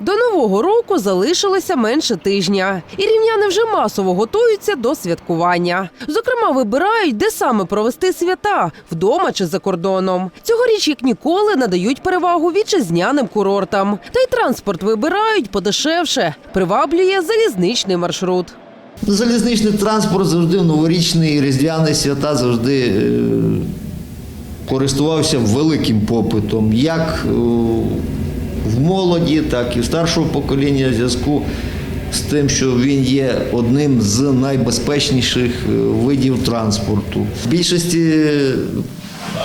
До нового року залишилося менше тижня, і рівняни вже масово готуються до святкування. Зокрема, вибирають, де саме провести свята вдома чи за кордоном. Цьогоріч, як ніколи, надають перевагу вітчизняним курортам. Та й транспорт вибирають подешевше. Приваблює залізничний маршрут. Залізничний транспорт завжди в новорічні різдвяні свята завжди е, користувався великим попитом, як е, молоді, так і старшого покоління в зв'язку з тим, що він є одним з найбезпечніших е, видів транспорту. В більшості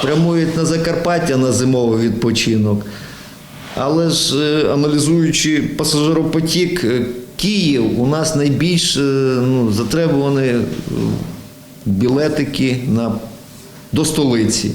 прямують на Закарпаття на зимовий відпочинок. Але ж е, аналізуючи пасажиропотік, е, Київ у нас найбільш е, ну, затребувані е, білетики на, до столиці.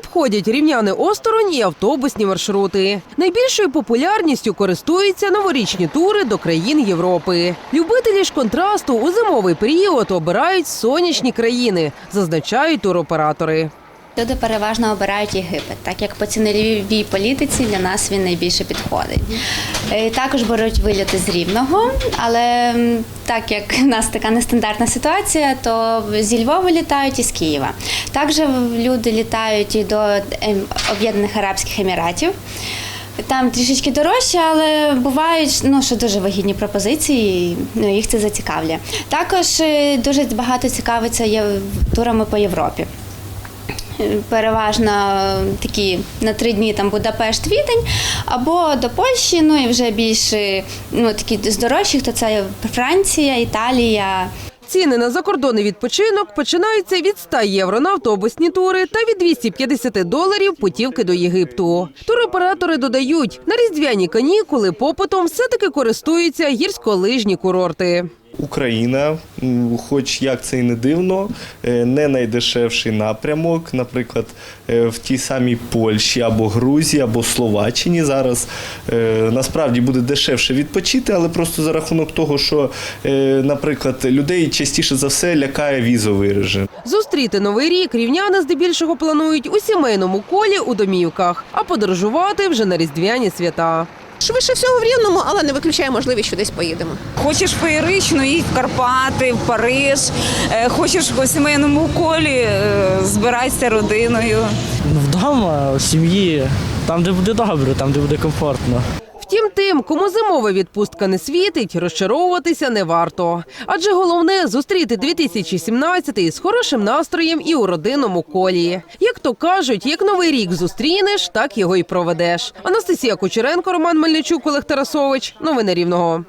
Обходять рівняни осторонь і автобусні маршрути. Найбільшою популярністю користуються новорічні тури до країн Європи. Любителі ж контрасту у зимовий період обирають сонячні країни, зазначають туроператори. Люди переважно обирають Єгипет, так як по ціновій політиці для нас він найбільше підходить. Е, Також беруть вильоти з Рівного, але так як в нас така нестандартна ситуація, то зі Львова літають і з Києва. Також люди літають і до ем, Об'єднаних Арабських Еміратів. Там трішечки дорожче, але бувають ну, що дуже вигідні пропозиції, ну, їх це зацікавлює. Також е, дуже багато цікавиться є турами по Європі переважно такі на три дні там Будапешт, Відень, або до Польщі, ну і вже більше ну, такі з дорожчих, то це Франція, Італія. Ціни на закордонний відпочинок починаються від 100 євро на автобусні тури та від 250 доларів путівки до Єгипту. Туроператори додають, на різдвяні канікули попитом все-таки користуються гірськолижні курорти. Україна, хоч як це і не дивно, е, не найдешевший напрямок. Наприклад, е, в тій самій Польщі або Грузії, або Словаччині зараз е, насправді буде дешевше відпочити, але просто за рахунок того, що, наприклад, людей частіше за все лякає візовий режим. Зустріти новий рік рівняни здебільшого планують у сімейному колі у домівках, а подорожувати вже на різдвяні свята. Швидше всього в Рівному, але не виключає можливість, що десь поїдемо. Хочеш феєрично, їдь в Карпати, в Париж. Е, Хочеш у сімейному колі, е, збирайся родиною. Ну, Вдома, у сім'ї, там, де буде добре, там, де буде комфортно. Втім, тим, кому зимова відпустка не світить, розчаровуватися не варто. Адже головне зустріти 2017 з хорошим настроєм і у родинному колі. То кажуть, як новий рік зустрінеш, так його й проведеш. Анастасія Кучеренко, Роман Мельничук, Олег Тарасович. Новини Рівного.